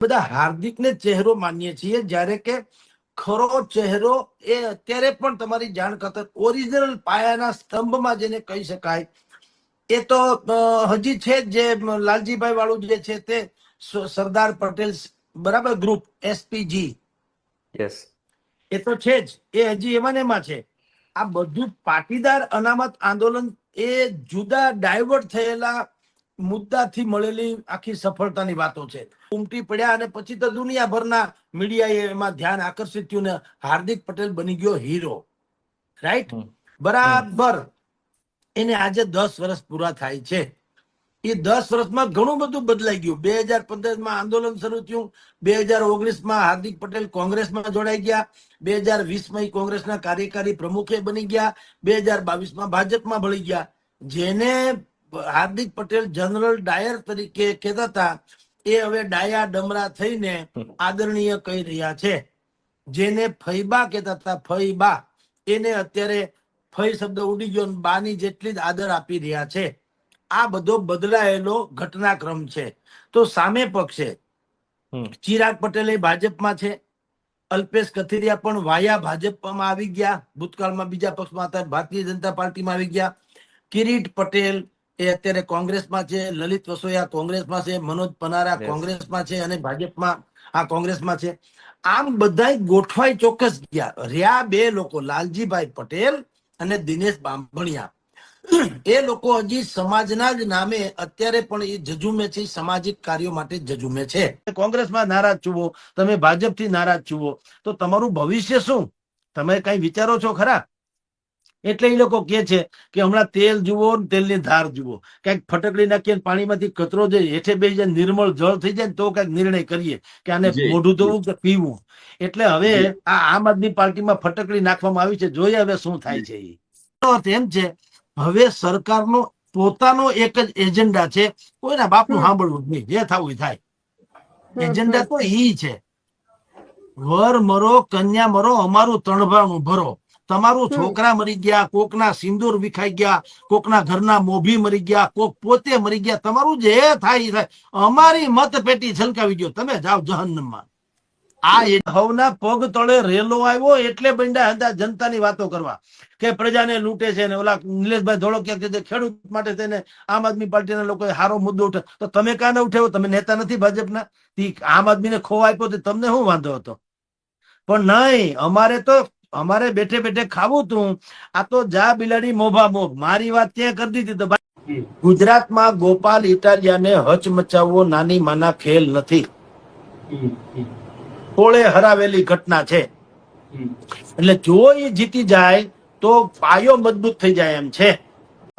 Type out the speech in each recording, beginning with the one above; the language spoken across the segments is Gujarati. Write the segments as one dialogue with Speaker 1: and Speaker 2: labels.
Speaker 1: બધા હાર્દિકને ચહેરો માનીએ છીએ જ્યારે કે ખરો ચહેરો એ અત્યારે પણ તમારી જાણ કરતા ઓરિજિનલ પાયાના સ્તંભમાં જેને કહી શકાય. એ તો હજી છે જ લાલજીભાઈ વાળું જે છે તે સરદાર પટેલ બરાબર ગ્રુપ એસપીજી.
Speaker 2: યસ
Speaker 1: એ તો છે જ એ હજી એમાં ને એમાં છે. આ બધું પાટીદાર અનામત આંદોલન એ જુદા ડાયવર્ટ થયેલા મુદ્દાથી મળેલી આખી સફળતાની વાતો છે. ઉમટી પડ્યા અને પછી તો દુનિયાભરના મીડિયાએ એમાં ધ્યાન આકર્ષિત થયું ને હાર્દિક પટેલ બની ગયો હીરો. રાઈટ બરાબર. એને આજે દસ વર્ષ પૂરા થાય છે. એ દસ વર્ષમાં ઘણું બધું બદલાઈ ગયું. બે હજાર પંદરમાં આંદોલન શરૂ થયું. બે હજાર ઓગણીસમાં હાર્દિક પટેલ કોંગ્રેસમાં જોડાઈ ગયા. બે હજાર વીસમાં કોંગ્રેસના કાર્યકારી પ્રમુખે બની ગયા. બે હજાર બાવીસમાં ભાજપમાં ભળી ગયા. જેને હાર્દિક પટેલ જનરલ ડાયર તરીકે કહેતા હતા એ હવે ડાયા ડમરા થઈને આદરણીય કહી રહ્યા છે. જેને ફૈબા કહેતા હતા ફૈબા એને અત્યારે ફઈ શબ્દ ઉડી ગયો બાની જેટલી જ આદર આપી રહ્યા છે. આ બધો બદલાયેલો ઘટનાક્રમ છે. તો સામે પક્ષે ચિરાગ પટેલ એ ભાજપમાં છે. અલ્પેશ કથિરિયા પણ વાયા ભાજપમાં આવી ગયા. ભૂતકાળમાં બીજા પક્ષમાં હતા. ભારતીય જનતા પાર્ટીમાં આવી ગયા. કિરીટ પટેલ એ અત્યારે કોંગ્રેસમાં છે લલિત વસોયા કોંગ્રેસમાં છે મનોજ પનારા કોંગ્રેસમાં છે અને ભાજપમાં આ કોંગ્રેસમાં છે. આમ બધા ગોઠવાઈ ચોક્કસ ગયા. રહ્યા બે લોકો લાલજીભાઈ પટેલ અને દિનેશ બાંભણિયા. એ લોકો હજી સમાજના જ નામે અત્યારે પણ એ જજુમે છે સામાજિક કાર્યો માટે જજુમે છે. કોંગ્રેસમાં નારાજ છુવો તમે ભાજપથી નારાજ છુવો તો તમારું ભવિષ્ય શું? તમે કઈ વિચારો છો ખરા? એટલે એ લોકો કે છે કે હમણાં તેલ જુઓ તેલની ધાર જુઓ. કંઈક ફટકડી નાખીએ પાણીમાંથી કચરો જે હેઠે બે જાય નિર્મળ જળ થઈ જાય તો કંઈક નિર્ણય કરીએ કે આને મોઢું ધોવું કે પીવું. એટલે હવે આ આમ આદમી પાર્ટીમાં ફટકડી નાખવામાં આવી છે. જોઈએ હવે શું થાય છે ઈ. અર્થ એમ છે હવે સરકારનો પોતાનો એક જ એજન્ડા છે. કોઈના બાપનું સાંભળવું જ નહીં. જે થવું એ થાય. એજન્ડા તો ઈ છે. વર મરો કન્યા મરો અમારું તણભાણું ભરો. તમારું છોકરા મરી ગયા કોકના સિંદૂર વિખાઈ ગયા કોકના ઘરના મોભી મરી ગયા કોક પોતે મરી ગયા તમારું જે થાય થાય. અમારી મત પેટી છલકાવી દો તમે જાઓ જહન્નમમાં. આ હવના પગ તળે રેલો આવ્યો એટલે બંડા હતા જનતાની વાતો કરવા. કે પ્રજાને લૂંટે છે ને ઓલા નિલેશભાઈ ધોળો ક્યાંક છે ખેડૂત માટે તેને આમ આદમી પાર્ટીના લોકોએ હારો મુદ્દો ઉઠે તો તમે કાં ન ઉઠાવો તમે નેતા નથી ભાજપના? આમ આદમીને ખો આપ્યો તો તમને શું વાંધો હતો? પણ નહીં અમારે તો અમારે બેઠે બેઠે ખાવું તું. આ તો જા બિલાડી મોભા મોભ. મારી વાત ત્યાં કરી દીધી તો ગુજરાતમાં ગોપાલ ઇટાલિયાને હચમચાવવો નાની માના ખેલ નથી. કોળે હરાવેલી ઘટના છે. એટલે જો એ જીતી જાય તો પાયો મજબૂત થઈ જાય એમ છે.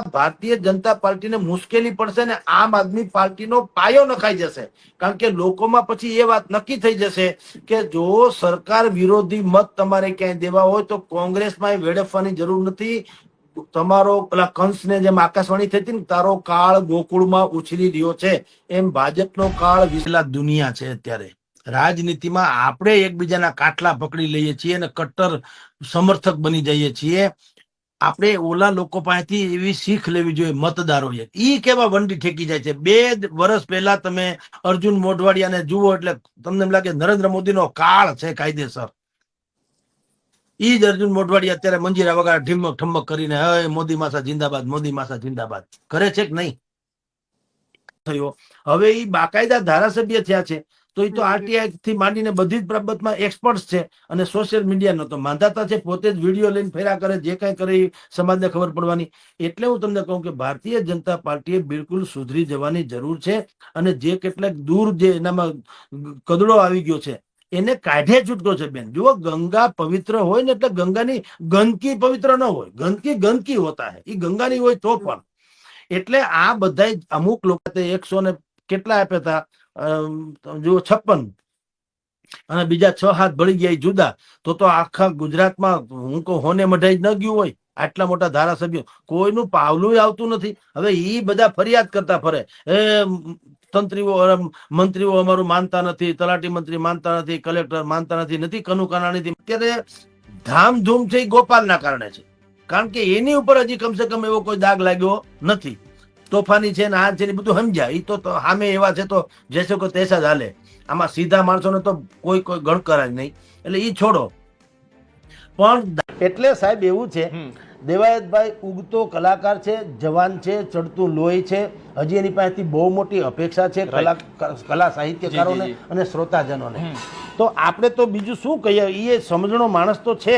Speaker 1: ભારતીય જનતા પાર્ટીને મુશ્કેલી પડશે ને આમ આદમી પાર્ટીનો પાયો નખાઈ જશે. કારણ કે લોકોમાં પછી એ વાત નક્કી થઈ જશે કે જો સરકાર વિરોધી મત તમારે ક્યાંય દેવા હોય તો કોંગ્રેસમાં વેડફવાની જરૂર નથી. તમારો પેલા કંસને જેમ આકાશવાણી થતી ને, તારો કાળ ગોકુળમાં ઉછરી રહ્યો છે. એમ ભાજપનો કાળ વિસલા દુનિયા છે અત્યારે. રાજનીતિમાં આપણે એકબીજાના કાટલા પકડી લઈએ છીએ અને કટ્ટર સમર્થક બની જઈએ છીએ. આપણે ઓલા લોકો પાસેથી એવી શીખ લેવી જોઈએ મતદારોએ એ કેવા વંડી ઠેકી જાય છે? બે વર્ષ પહેલા તમે અર્જુન મોઢવાડિયાને જુઓ એટલે તમને એમ લાગે નરેન્દ્ર મોદીનો કાળ છે કાયદેસર. ઈ જ અર્જુન મોઢવાડિયા અત્યારે મંજીરા વગર ઠીમક ઠમક કરીને હે મોદી માસા જિંદાબાદ, મોદી માસા જિંદાબાદ. કરે છે કે નહીં? થયો. હવે ઈ બાકાયદા ધારાસભ્ય થયા છે. તો એ તો આરટીઆઈ થી માંડીને બધી જ બાબતમાં એક્સપર્ટ છે અને સોશિયલ મીડિયાનો તો માંધાતા છે પોતે જ વીડિયો લઈને ફેરા કરે જે કઈ કરે એ સમાજને ખબર પડવાની. એટલે હું તમને કહું કે ભારતીય જનતા પાર્ટીએ બિલકુલ સુધરી જવાની જરૂર છે અને જે કેટલાક દૂર જે એનામાં કદડો આવી ગયો છે એને કાઢે છૂટકો છે બેન. જુઓ ગંગા પવિત્ર હોય ને એટલે ગંગાની ગંદકી પવિત્ર ન હોય. ગંદકી ગંદકી હોતા હે. એ ગંગાની હોય તો પણ. એટલે આ બધા અમુક લોકો એકસો ને કેટલા આપ્યા હતા? જુઓ છપ્પન. અને બીજા છ હાથ ભળી ગયા જુદા. તો તો આખા ગુજરાતમાં હું કહું, હોને મઢાઈ ન ગયું હોય. આટલા મોટા ધારાસભ્યો. કોઈનું પાવલું આવતું નથી. હવે એ બધા ફરિયાદ કરતા ફરે. એ તંત્રીઓ મંત્રીઓ અમારું માનતા નથી, તલાટી મંત્રી માનતા નથી, કલેક્ટર માનતા નથી નથી કનુ કાનાણીથી. અત્યારે ધામધૂમ છે ગોપાલના કારણે છે. કારણ કે એની ઉપર હજી કમસે કમ એવો કોઈ દાગ લાગ્યો નથી. તોફાની છે ને આ છે ને બધું સમજ્યા. એ તો તો સામે એવા છે તો જેસે કો તેસા જ હાલે. આમાં સીધા માણસોને તો કોઈ કોઈ ગણ કરાય નહીં. એટલે એ છોડો. પણ એટલે સાહેબ એવું છે દેવાયતભાઈ ઉગતો કલાકાર છે જવાન છે ચડતું લોહી છે હજી એની પાસેથી બહુ મોટી અપેક્ષા છે કલા કલા સાહિત્યકારોને અને શ્રોતાજનોને. તો આપણે તો બીજું શું કહીએ? એ સમજણો માણસ તો છે.